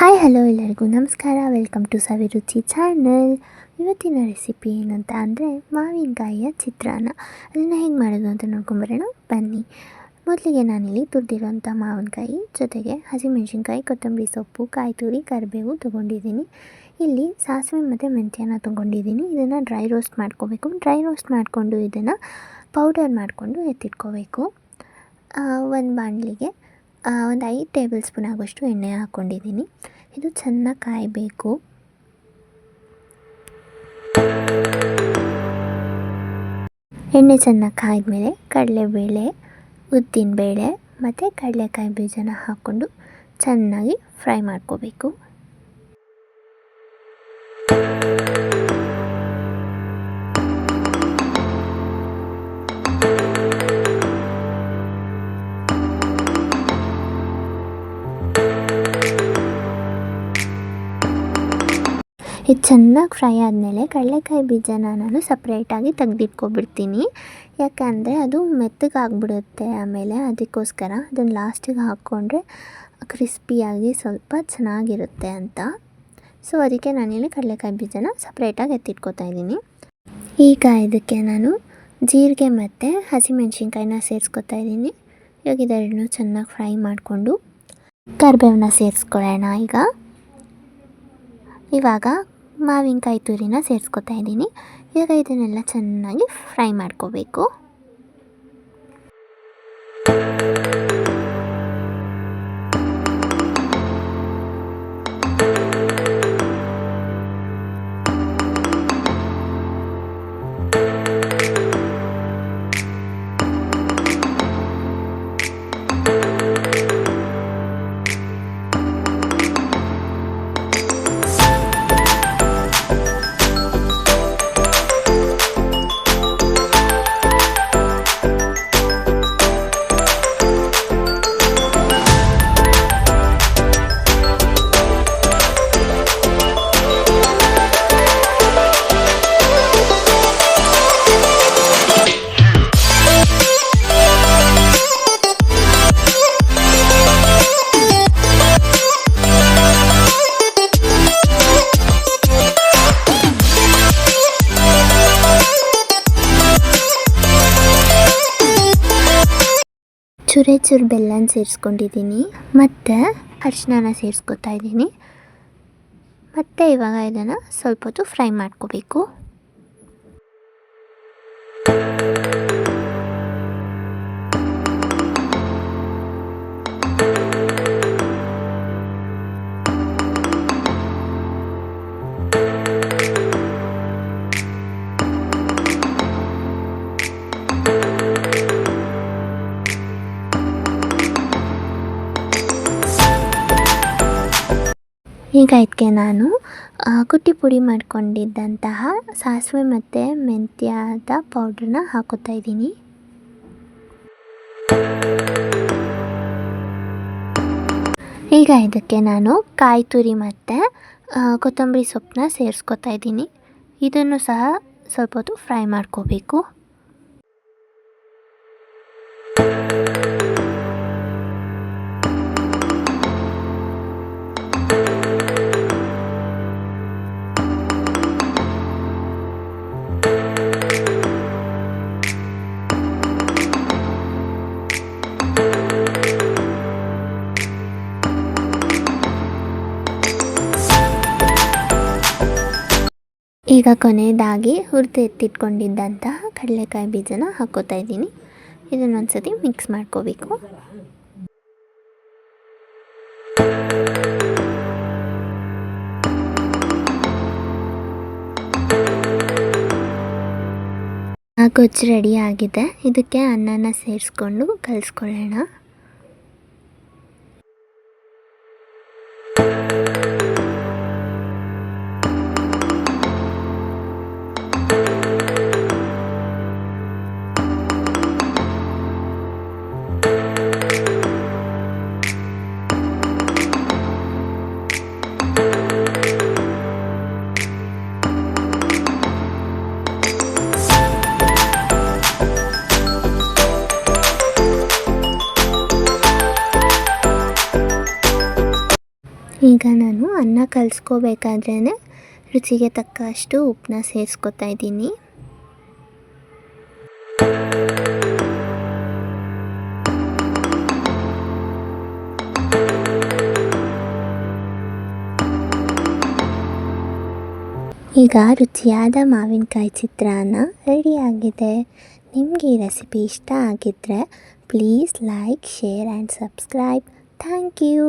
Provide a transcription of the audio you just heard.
Hi, hello ಎಲ್ಲರಿಗೂ ನಮಸ್ಕಾರ. Welcome to Saviruchi channel. ಇವತ್ತಿನ ರೆಸಿಪಿ ಏನಂತ ಅಂದರೆ ಮಾವಿನಕಾಯಿಯ ಚಿತ್ರಾನ್ನ. ಅದನ್ನು ಹೇಗೆ ಮಾಡೋದು ಅಂತ ನೋಡ್ಕೊಂಬರೋಣ. ಬನ್ನಿ. ಮೊದಲಿಗೆ ನಾನಿಲ್ಲಿ ತುರಿದಿರೋಂಥ ಮಾವಿನಕಾಯಿ ಜೊತೆಗೆ ಹಸಿಮೆಣಸಿನ್ಕಾಯಿ, ಕೊತ್ತಂಬರಿ ಸೊಪ್ಪು ಕಾಯಿ ತುರಿ ಕರಿಬೇವು ತೊಗೊಂಡಿದ್ದೀನಿ. ಇಲ್ಲಿ ಸಾಸಿವೆ ಮತ್ತು ಮೆಂತ್ಯನ ತೊಗೊಂಡಿದ್ದೀನಿ. ಇದನ್ನು ಡ್ರೈ ರೋಸ್ಟ್ ಮಾಡ್ಕೋಬೇಕು. ಡ್ರೈ ರೋಸ್ಟ್ ಮಾಡಿಕೊಂಡು ಇದನ್ನು ಪೌಡರ್ ಮಾಡಿಕೊಂಡು ಎತ್ತಿಟ್ಕೋಬೇಕು. ಒಂದು ಬಾಣಲಿಗೆ ಒಂದು ಐದು ಟೇಬಲ್ ಸ್ಪೂನ್ ಆಗೋಷ್ಟು ಎಣ್ಣೆ ಹಾಕ್ಕೊಂಡಿದ್ದೀನಿ. ಇದು ಚೆನ್ನಾಗಿ ಕಾಯಬೇಕು. ಎಣ್ಣೆ ಚೆನ್ನಾಗಿ ಕಾಯ್ದಮೇಲೆ ಕಡಲೆಬೇಳೆ ಉದ್ದಿನಬೇಳೆ ಮತ್ತು ಕಡಲೆಕಾಯಿ ಬೀಜನ ಹಾಕ್ಕೊಂಡು ಚೆನ್ನಾಗಿ ಫ್ರೈ ಮಾಡ್ಕೋಬೇಕು. ಇದು ಚೆನ್ನಾಗಿ ಫ್ರೈ ಆದಮೇಲೆ ಕಡಲೆಕಾಯಿ ಬೀಜನ ನಾನು ಸಪ್ರೇಟಾಗಿ ತೆಗ್ದಿಟ್ಕೊಬಿಡ್ತೀನಿ. ಯಾಕಂದರೆ ಅದು ಮೆತ್ತಗಾಗ್ಬಿಡುತ್ತೆ ಆಮೇಲೆ ಅದಕ್ಕೋಸ್ಕರ ಅದನ್ನು ಲಾಸ್ಟಿಗೆ ಹಾಕ್ಕೊಂಡ್ರೆ ಕ್ರಿಸ್ಪಿಯಾಗಿ ಸ್ವಲ್ಪ ಚೆನ್ನಾಗಿರುತ್ತೆ ಅಂತ. ಸೊ ಅದಕ್ಕೆ ನಾನಿಲ್ಲಿ ಕಡಲೆಕಾಯಿ ಬೀಜನ ಸಪ್ರೇಟಾಗಿ ಎತ್ತಿಟ್ಕೊತಾ ಇದ್ದೀನಿ. ಈಗ ಇದಕ್ಕೆ ನಾನು ಜೀರಿಗೆ ಮತ್ತು ಹಸಿಮೆಣ್ಸಿನ್ಕಾಯಿನ ಸೇರಿಸ್ಕೊತಾ ಇದ್ದೀನಿ. ಇವಾಗ ಇದೆರಡನ್ನೂ ಚೆನ್ನಾಗಿ ಫ್ರೈ ಮಾಡಿಕೊಂಡು ಕರಿಬೇವನ್ನ ಸೇರಿಸ್ಕೊಳ್ಳೋಣ ಈಗ. ಇವಾಗ ಮಾವಿನಕಾಯಿ ತುರಿನ ಸೇರಿಸ್ಕೊತಾ ಇದ್ದೀನಿ. ಈಗ ಇದನ್ನೆಲ್ಲ ಚೆನ್ನಾಗಿ ಫ್ರೈ ಮಾಡ್ಕೋಬೇಕು. ಚೂರೆ ಚೂರು ಬೆಲ್ಲನ ಸೇರಿಸ್ಕೊಂಡಿದ್ದೀನಿ. ಮತ್ತು ಅರಿಶಿನ ಸೇರಿಸ್ಕೊತಾ ಇದ್ದೀನಿ. ಮತ್ತು ಇವಾಗ ಇದನ್ನು ಸ್ವಲ್ಪ ಹೊತ್ತು ಫ್ರೈ ಮಾಡ್ಕೋಬೇಕು. ಈಗ ಇದಕ್ಕೆ ನಾನು ಕುಟ್ಟಿ ಪುಡಿ ಮಾಡ್ಕೊಂಡಿದ್ದಂತಹ ಸಾಸಿವೆ ಮತ್ತು ಮೆಂತ್ಯದ ಪೌಡ್ರನ್ನ ಹಾಕೋತಾ ಇದ್ದೀನಿ. ಈಗ ಇದಕ್ಕೆ ನಾನು ಕಾಯಿ ತುರಿ ಮತ್ತು ಕೊತ್ತಂಬರಿ ಸೊಪ್ಪನ್ನ ಸೇರಿಸ್ಕೊತಾ ಇದ್ದೀನಿ. ಇದನ್ನು ಸಹ ಸ್ವಲ್ಪ ಹೊತ್ತು ಫ್ರೈ ಮಾಡ್ಕೋಬೇಕು. ಈಗ ಕೊನೆಯದಾಗಿ ಹುರಿದು ಎತ್ತಿಟ್ಕೊಂಡಿದ್ದಂತಹ ಕಡಲೆಕಾಯಿ ಬೀಜನ ಹಾಕೋತಾ ಇದ್ದೀನಿ. ಇದನ್ನೊಂದ್ಸತಿ ಮಿಕ್ಸ್ ಮಾಡ್ಕೋಬೇಕು. ಗೊಜ್ಜು ರೆಡಿ ಆಗಿದೆ. ಇದಕ್ಕೆ ಅನ್ನನ ಸೇರಿಸ್ಕೊಂಡು ಕಲಿಸ್ಕೊಳ್ಳೋಣ. ಈಗ ನಾನು ಅನ್ನ ಕಲಿಸ್ಕೋಬೇಕಾದ್ರೇ ರುಚಿಗೆ ತಕ್ಕಷ್ಟು ಉಪ್ಪನ್ನ ಸೇರಿಸ್ಕೊತಾ ಇದ್ದೀನಿ. ಈಗ ರುಚಿಯಾದ ಮಾವಿನಕಾಯಿ ಚಿತ್ರಾನ್ನ ರೆಡಿಯಾಗಿದೆ. ನಿಮಗೆ ಈ ರೆಸಿಪಿ ಇಷ್ಟ ಆಗಿದ್ದರೆ please like, share and subscribe. Thank you.